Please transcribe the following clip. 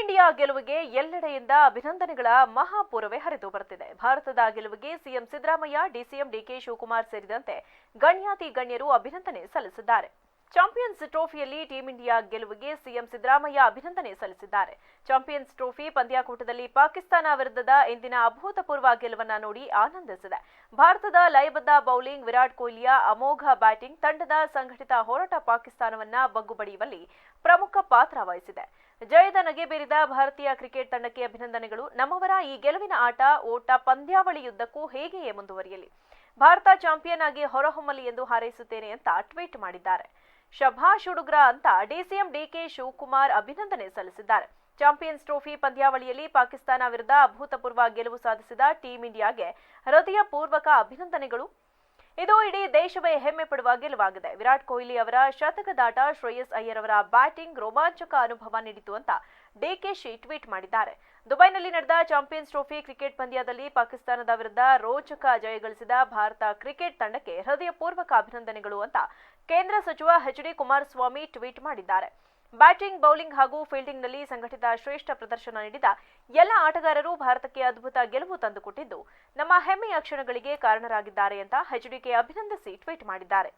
India ಗೆಲುವಿಗೆ ಎಲ್ಲೆಡೆಯಿಂದ ಅಭಿನಂದನೆಗಳ ಮಹಾಪೂರವೇ ಹರಿದು ಬರುತ್ತಿದೆ ಭಾರತದ ಗೆಲುವಿಗೆ CM Siddaramaiah, DCM D K Shivakumar ಸೇರಿದಂತೆ ಗಣ್ಯಾತಿ ಗಣ್ಯರು ಅಭಿನಂದನೆ ಸಲ್ಲಿಸಿದ್ದಾರೆ. ಚಾಂಪಿಯನ್ಸ್ ಟ್ರೋಫಿಯಲ್ಲಿ ಟೀಂ ಇಂಡಿಯಾ ಗೆಲುವಿಗೆ ಸಿಎಂ ಸಿದ್ದರಾಮಯ್ಯ ಅಭಿನಂದನೆ ಸಲ್ಲಿಸಿದ್ದಾರೆ. ಚಾಂಪಿಯನ್ಸ್ ಟ್ರೋಫಿ ಪಂದ್ಯಾಕೂಟದಲ್ಲಿ ಪಾಕಿಸ್ತಾನ ವಿರುದ್ಧದ ಇಂದಿನ ಅಭೂತಪೂರ್ವ ಗೆಲುವನ್ನು ನೋಡಿ ಆನಂದಿಸಿದೆ. ಭಾರತದ ಲಯಬದ್ಧ ಬೌಲಿಂಗ್ ವಿರಾಟ್ ಕೊಹ್ಲಿಯ ಅಮೋಘ ಬ್ಯಾಟಿಂಗ್ ತಂಡದ ಸಂಘಟಿತ ಹೋರಾಟ ಪಾಕಿಸ್ತಾನವನ್ನ ಬಗ್ಗುಬಡಿಯುವಲ್ಲಿ ಪ್ರಮುಖ ಪಾತ್ರ ವಹಿಸಿದೆ. ಜಯದ ನಗೆ ಬೀರಿದ ಭಾರತೀಯ ಕ್ರಿಕೆಟ್ ತಂಡಕ್ಕೆ ಅಭಿನಂದನೆಗಳು. ನಮ್ಮವರ ಈ ಗೆಲುವಿನ ಆಟ, ಓಟ ಪಂದ್ಯಾವಳಿಯುದ್ದಕ್ಕೂ ಹೇಗೆಯೇ ಮುಂದುವರಿಯಲಿ. ಭಾರತ ಚಾಂಪಿಯನ್ ಆಗಿ ಹೊರಹೊಮ್ಮಲಿ ಎಂದು ಹಾರೈಸುತ್ತೇನೆ ಅಂತ ಟ್ವೀಟ್ ಮಾಡಿದ್ದಾರೆ. ಶಭಾಷ್ ಹುಡುಗ್ರ ಅಂತ ಡಿಸಿಎಂ ಡಿಕೆ ಶಿವಕುಮಾರ್ ಅಭಿನಂದನೆ ಸಲ್ಲಿಸಿದ್ದಾರೆ. ಚಾಂಪಿಯನ್ಸ್ ಟ್ರೋಫಿ ಪಂದ್ಯಾವಳಿಯಲ್ಲಿ ಪಾಕಿಸ್ತಾನ ವಿರುದ್ಧ ಅಭೂತಪೂರ್ವ ಗೆಲುವು ಸಾಧಿಸಿದ ಟೀಂ ಇಂಡಿಯಾಗೆ ಹೃದಯಪೂರ್ವಕ ಅಭಿನಂದನೆಗಳು. ಇದು ಇಡೀ ದೇಶವೇ ಹೆಮ್ಮೆ ಪಡುವ ಗೆಲುವಾಗಿದೆ. ವಿರಾಟ್ ಕೊಹ್ಲಿ ಅವರ ಶತಕದಾಟ ಶ್ರೇಯಸ್ ಅಯ್ಯರ್ ಅವರ ಬ್ಯಾಟಿಂಗ್ ರೋಮಾಂಚಕ ಅನುಭವ ನೀಡಿತು ಅಂತ ಡಿಕೆಶಿ ಟ್ವೀಟ್ ಮಾಡಿದ್ದಾರೆ. ದುಬೈನಲ್ಲಿ ನಡೆದ ಚಾಂಪಿಯನ್ಸ್ ಟ್ರೋಫಿ ಕ್ರಿಕೆಟ್ ಪಂದ್ಯದಲ್ಲಿ ಪಾಕಿಸ್ತಾನದ ವಿರುದ್ಧ ರೋಚಕ ಜಯ ಗಳಿಸಿದ ಭಾರತ ಕ್ರಿಕೆಟ್ ತಂಡಕ್ಕೆ ಹೃದಯಪೂರ್ವಕ ಅಭಿನಂದನೆಗಳು ಅಂತ ಕೇಂದ್ರ ಸಚಿವ ಎಚ್ ಡಿ ಕುಮಾರಸ್ವಾಮಿ ಟ್ವೀಟ್ ಮಾಡಿದ್ದಾರೆ. ಬ್ಯಾಟಿಂಗ್, ಬೌಲಿಂಗ್ ಹಾಗೂ ಫೀಲ್ಡಿಂಗ್ನಲ್ಲಿ ಸಂಘಟಿತ ಶ್ರೇಷ್ಠ ಪ್ರದರ್ಶನ ನೀಡಿದ ಎಲ್ಲ ಆಟಗಾರರು ಭಾರತಕ್ಕೆ ಅದ್ಭುತ ಗೆಲುವು ತಂದುಕೊಟ್ಟಿದ್ದು, ನಮ್ಮ ಹೆಮ್ಮೆಯ ಕ್ಷಣಗಳಿಗೆ ಕಾರಣರಾಗಿದ್ದಾರೆ ಅಂತ ಹೆಚ್ಡಿಕೆ ಅಭಿನಂದಿಸಿ ಟ್ವೀಟ್ ಮಾಡಿದ್ದಾರೆ.